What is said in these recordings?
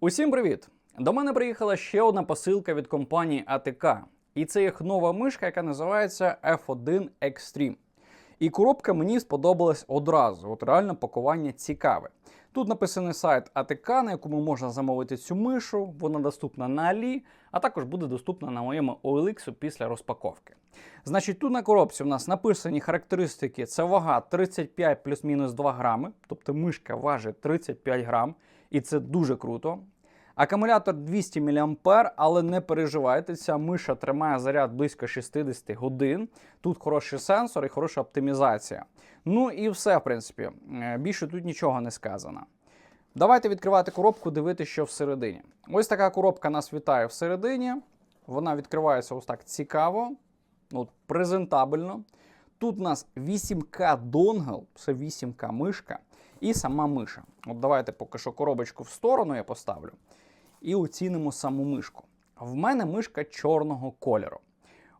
Усім привіт! До мене приїхала ще одна посилка від компанії АТК. І це їх нова мишка, яка називається F1 Extreme. І коробка мені сподобалась одразу. От реально пакування цікаве. Тут написаний сайт АТК, на якому можна замовити цю мишу. Вона доступна на Алі, а також буде доступна на моєму OLX після розпаковки. Значить, тут на коробці у нас написані характеристики: це вага 35 плюс-мінус 2 грами, тобто мишка важить 35 грам, і це дуже круто. Акумулятор 200 мА, але не переживайте, миша тримає заряд близько 60 годин. Тут хороший сенсор і хороша оптимізація. Ну і все, в принципі. Е, Більше тут нічого не сказано. Давайте відкривати коробку, дивитися, що всередині. Ось така коробка нас вітає всередині. Вона відкривається ось так цікаво, от, презентабельно. Тут у нас 8К донгл, це 8К мишка, і сама миша. От давайте поки що коробочку в сторону я поставлю і оцінимо саму мишку. В мене мишка чорного кольору.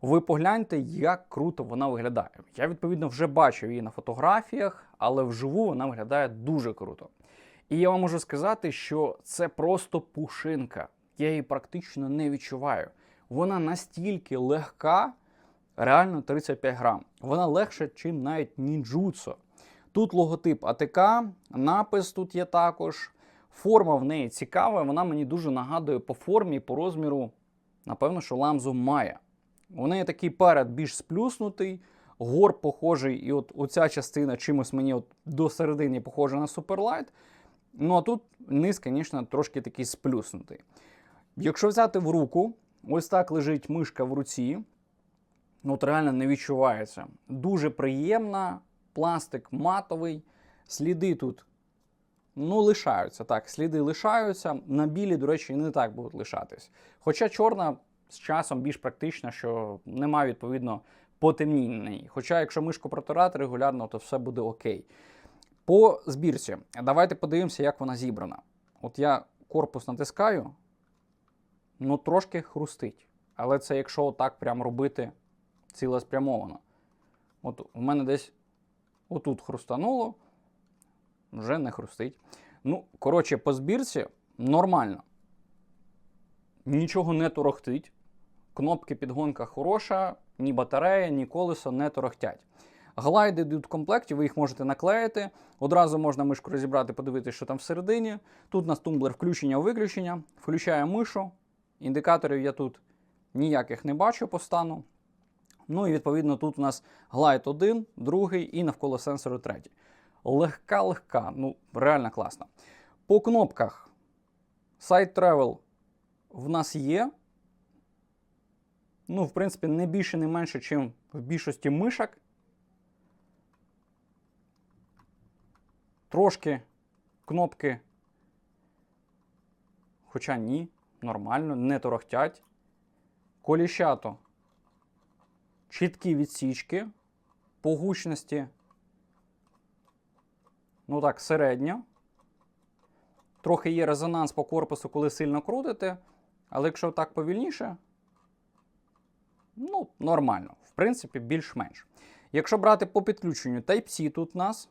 Ви погляньте, як круто вона виглядає. Я, відповідно, вже бачив її на фотографіях, але вживу вона виглядає дуже круто. І я вам можу сказати, що це просто пушинка. Я її практично не відчуваю. Вона настільки легка, реально 35 грам. Вона легша, ніж навіть нінджутсо. Тут логотип АТК, напис тут є також. Форма в неї цікава, вона мені дуже нагадує по формі, по розміру, напевно, що ламзу має. У неї такий перед більш сплюснутий, гор похожий, і от оця частина чимось мені от до середини похожа на Superlight. Ну а тут низ, звісно, трошки такий сплюснутий. Якщо взяти в руку, ось так лежить мишка в руці, ну от реально не відчувається. Дуже приємна, пластик матовий, сліди тут Ну, лишаються так, сліди лишаються. На білі, до речі, не так будуть лишатись. Хоча чорна з часом більш практична, що немає, відповідно, потемніння. Хоча, якщо мишку протирати регулярно, то все буде окей. По збірці, давайте подивимося, як вона зібрана. От я корпус натискаю, ну трошки хрустить. Але це якщо отак прям робити цілеспрямовано. От у мене десь отут хрустануло вже не хрустить. Ну, коротше, по збірці нормально. Нічого не торохтить. Кнопки підгонка хороша, ні батарея, ні колесо не торохтять. Глайди йдуть в комплекті, ви їх можете наклеїти. Одразу можна мишку розібрати, подивитися, що там всередині. Тут у нас тумблер включення-виключення. Включає мишу. Індикаторів я тут ніяких не бачу по стану. Ну і відповідно тут у нас глайд 1, другий і навколо сенсору третій легка-легка, ну, реально класно. По кнопках Side Travel в нас є. Ну, в принципі, не більше, не менше, ніж в більшості мишок. Трошки кнопки, хоча ні, нормально, не торохтять. Коліщато чіткі відсічки по гучності ну так, середньо. Трохи є резонанс по корпусу, коли сильно крутите. Але якщо так повільніше, ну, нормально. В принципі, більш-менш. Якщо брати по підключенню Type-C тут у нас,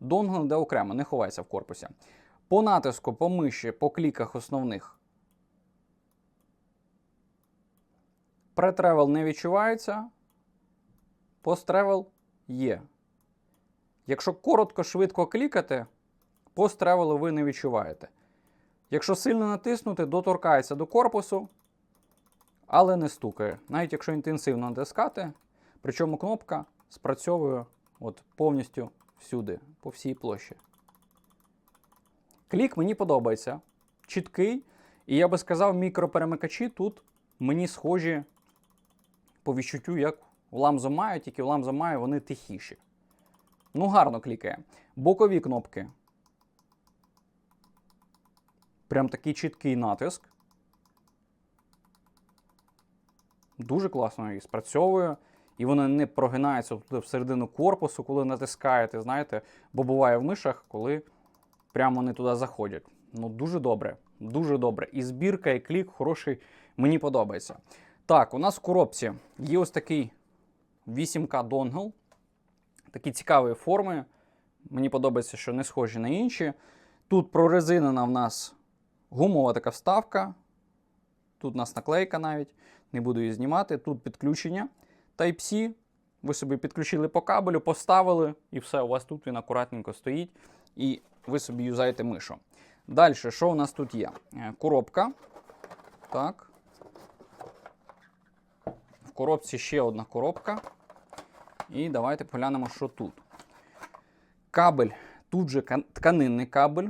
донгл де окремо, не ховається в корпусі. По натиску, по миші, по кліках основних. Претревел не відчувається. Посттревел є. Якщо коротко, швидко клікати, пост-тревелу ви не відчуваєте. Якщо сильно натиснути, доторкається до корпусу, але не стукає. Навіть якщо інтенсивно натискати, причому кнопка спрацьовує от повністю всюди, по всій площі. Клік мені подобається. Чіткий. І я би сказав, мікроперемикачі тут мені схожі по відчуттю, як у ламзомаю, тільки у ламзомаю вони тихіші. Ну, гарно клікає. Бокові кнопки. Прям такий чіткий натиск. Дуже класно і спрацьовує. І воно не прогинається туди всередину корпусу, коли натискаєте, знаєте, бо буває в мишах, коли прямо вони туди заходять. Ну, дуже добре. Дуже добре. І збірка, і клік хороший, мені подобається. Так, у нас в коробці є ось такий 8К донгл такі цікаві форми. Мені подобається, що не схожі на інші. Тут прорезинена в нас гумова така вставка. Тут у нас наклейка навіть, не буду її знімати. Тут підключення Type-C. Ви собі підключили по кабелю, поставили, і все, у вас тут він акуратненько стоїть, і ви собі юзаєте мишу. Далі, що у нас тут є? Е, Коробка. Так. В коробці ще одна коробка. І давайте поглянемо, що тут. Кабель, тут же тканинний кабель,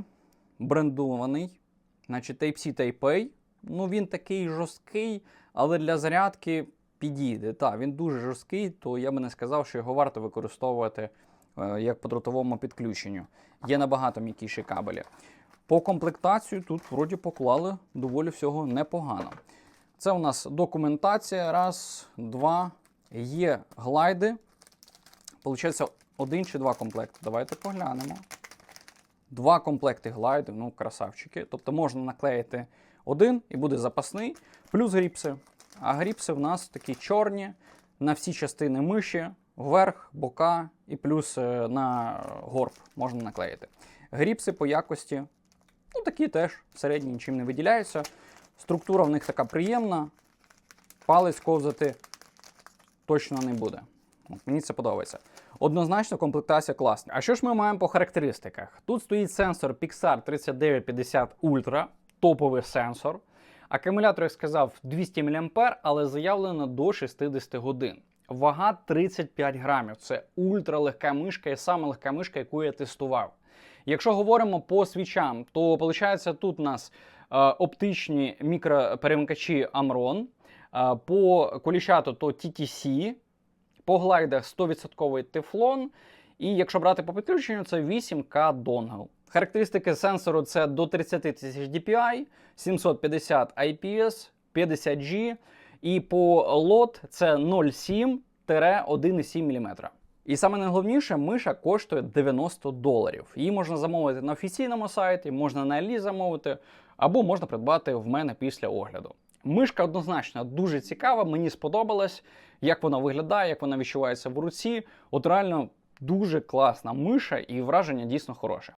брендований. Значить, Type-C Type-A. Ну, він такий жорсткий, але для зарядки підійде. Так, він дуже жорсткий, то я би не сказав, що його варто використовувати е, як по дротовому підключенню. Є набагато м'якіші кабелі. По комплектацію тут вроді поклали доволі всього непогано. Це у нас документація. Раз, два. Є глайди. Получається, один чи два комплекти. Давайте поглянемо. Два комплекти глайдів, ну, красавчики. Тобто можна наклеїти один і буде запасний, плюс гріпси. А гріпси в нас такі чорні на всі частини миші, вверх, бока і плюс е, на горб можна наклеїти. Гріпси по якості, ну такі теж середні, нічим не виділяються. Структура в них така приємна. Палець ковзати точно не буде. Мені це подобається. Однозначно, комплектація класна. А що ж ми маємо по характеристиках? Тут стоїть сенсор Pixar 3950 Ultra, топовий сенсор. Акумулятор, як сказав, 200 мА, але заявлено до 60 годин. Вага 35 грамів. Це ультралегка мишка і саме легка мишка, яку я тестував. Якщо говоримо по свічам, то виходить, тут у нас е, оптичні мікроперемикачі Amron, е, по коліщату то TTC, по глайдах 100% тефлон. І якщо брати по підключенню, це 8К донгл. Характеристики сенсору це до 30 тисяч DPI, 750 IPS, 50G. І по лот це 0,7-1,7 мм. І саме найголовніше, миша коштує 90 доларів. Її можна замовити на офіційному сайті, можна на Алі замовити, або можна придбати в мене після огляду. Мишка однозначно дуже цікава, мені сподобалась, як вона виглядає, як вона відчувається в руці. От реально дуже класна миша і враження дійсно хороше.